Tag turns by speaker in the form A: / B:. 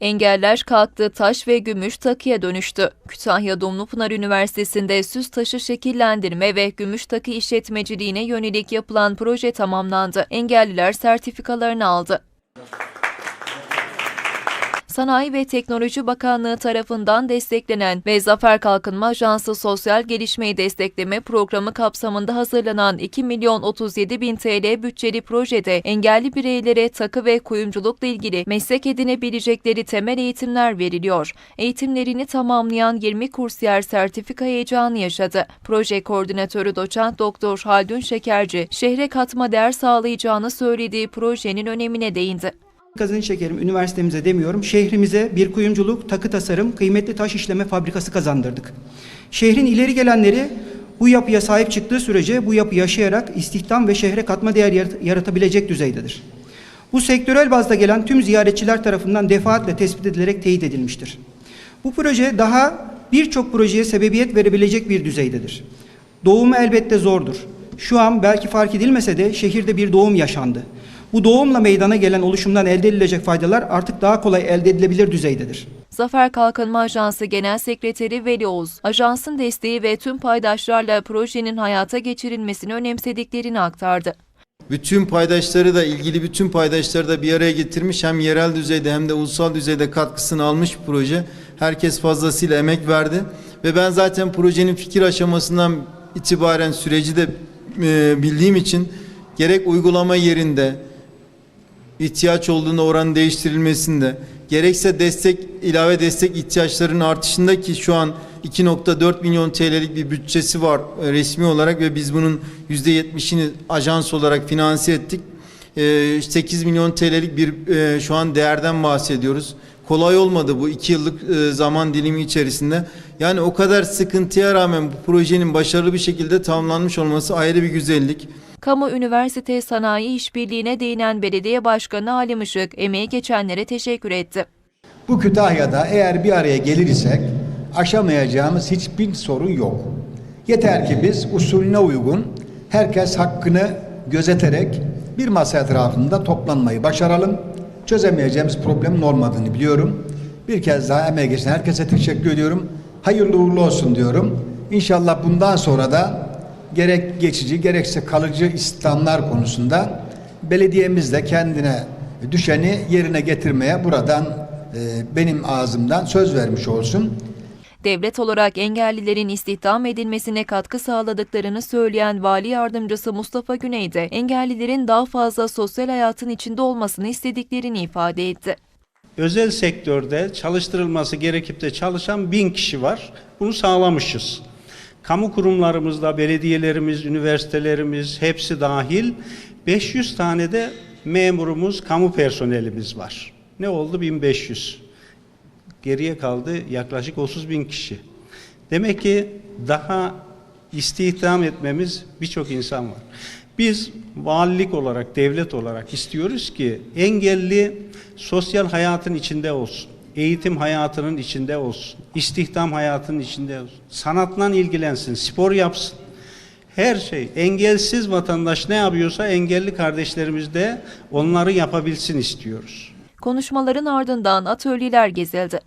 A: Engeller kalktı, taş ve gümüş takıya dönüştü. Kütahya Dumlupınar Üniversitesi'nde süs taşı şekillendirme ve gümüş takı işletmeciliğine yönelik yapılan proje tamamlandı. Engelliler sertifikalarını aldı. Sanayi ve Teknoloji Bakanlığı tarafından desteklenen ve Zafer Kalkınma Ajansı Sosyal Gelişmeyi Destekleme Programı kapsamında hazırlanan 2 milyon 37 bin TL bütçeli projede engelli bireylere takı ve kuyumculukla ilgili meslek edinebilecekleri temel eğitimler veriliyor. Eğitimlerini tamamlayan 20 kursiyer sertifika heyecanı yaşadı. Proje koordinatörü doçent doktor Haldun Şekerci, şehre katma değer sağlayacağını söylediği projenin önemine değindi.
B: Kazanç şekerim üniversitemize demiyorum. Şehrimize bir kuyumculuk, takı tasarım, kıymetli taş işleme fabrikası kazandırdık. Şehrin ileri gelenleri bu yapıya sahip çıktığı sürece bu yapı yaşayarak istihdam ve şehre katma değer yarat- yaratabilecek düzeydedir. Bu sektörel bazda gelen tüm ziyaretçiler tarafından defaatle tespit edilerek teyit edilmiştir. Bu proje daha birçok projeye sebebiyet verebilecek bir düzeydedir. Doğumu elbette zordur. Şu an belki fark edilmese de şehirde bir doğum yaşandı. Bu doğumla meydana gelen oluşumdan elde edilecek faydalar artık daha kolay elde edilebilir düzeydedir.
A: Zafer Kalkınma Ajansı Genel Sekreteri Veli Oğuz, ajansın desteği ve tüm paydaşlarla projenin hayata geçirilmesini önemsediklerini aktardı.
C: Bütün paydaşları da ilgili bütün paydaşları da bir araya getirmiş hem yerel düzeyde hem de ulusal düzeyde katkısını almış bir proje. Herkes fazlasıyla emek verdi ve ben zaten projenin fikir aşamasından itibaren süreci de e, bildiğim için gerek uygulama yerinde ihtiyaç olduğunda oranın değiştirilmesinde gerekse destek ilave destek ihtiyaçlarının artışında ki şu an 2.4 milyon TL'lik bir bütçesi var e, resmi olarak ve biz bunun %70'ini ajans olarak finanse ettik. E, 8 milyon TL'lik bir e, şu an değerden bahsediyoruz. Kolay olmadı bu iki yıllık e, zaman dilimi içerisinde. Yani o kadar sıkıntıya rağmen bu projenin başarılı bir şekilde tamamlanmış olması ayrı bir güzellik.
A: Kamu Üniversite Sanayi İşbirliği'ne değinen Belediye Başkanı Halim Işık, emeği geçenlere teşekkür etti.
D: Bu Kütahya'da eğer bir araya gelir isek aşamayacağımız hiçbir sorun yok. Yeter ki biz usulüne uygun herkes hakkını gözeterek bir masa etrafında toplanmayı başaralım. Çözemeyeceğimiz problemin olmadığını biliyorum. Bir kez daha emeği geçen herkese teşekkür ediyorum. Hayırlı uğurlu olsun diyorum. İnşallah bundan sonra da gerek geçici gerekse kalıcı istihdamlar konusunda belediyemiz de kendine düşeni yerine getirmeye buradan e, benim ağzımdan söz vermiş olsun.
A: Devlet olarak engellilerin istihdam edilmesine katkı sağladıklarını söyleyen Vali Yardımcısı Mustafa Güney de engellilerin daha fazla sosyal hayatın içinde olmasını istediklerini ifade etti.
E: özel sektörde çalıştırılması gerekip de çalışan bin kişi var. Bunu sağlamışız. Kamu kurumlarımızda belediyelerimiz, üniversitelerimiz hepsi dahil 500 tane de memurumuz, kamu personelimiz var. Ne oldu? 1500. Geriye kaldı yaklaşık 30 bin kişi. Demek ki daha istihdam etmemiz birçok insan var. Biz valilik olarak, devlet olarak istiyoruz ki engelli sosyal hayatın içinde olsun. Eğitim hayatının içinde olsun. istihdam hayatının içinde olsun. Sanatla ilgilensin, spor yapsın. Her şey engelsiz vatandaş ne yapıyorsa engelli kardeşlerimiz de onları yapabilsin istiyoruz.
A: Konuşmaların ardından atölyeler gezildi.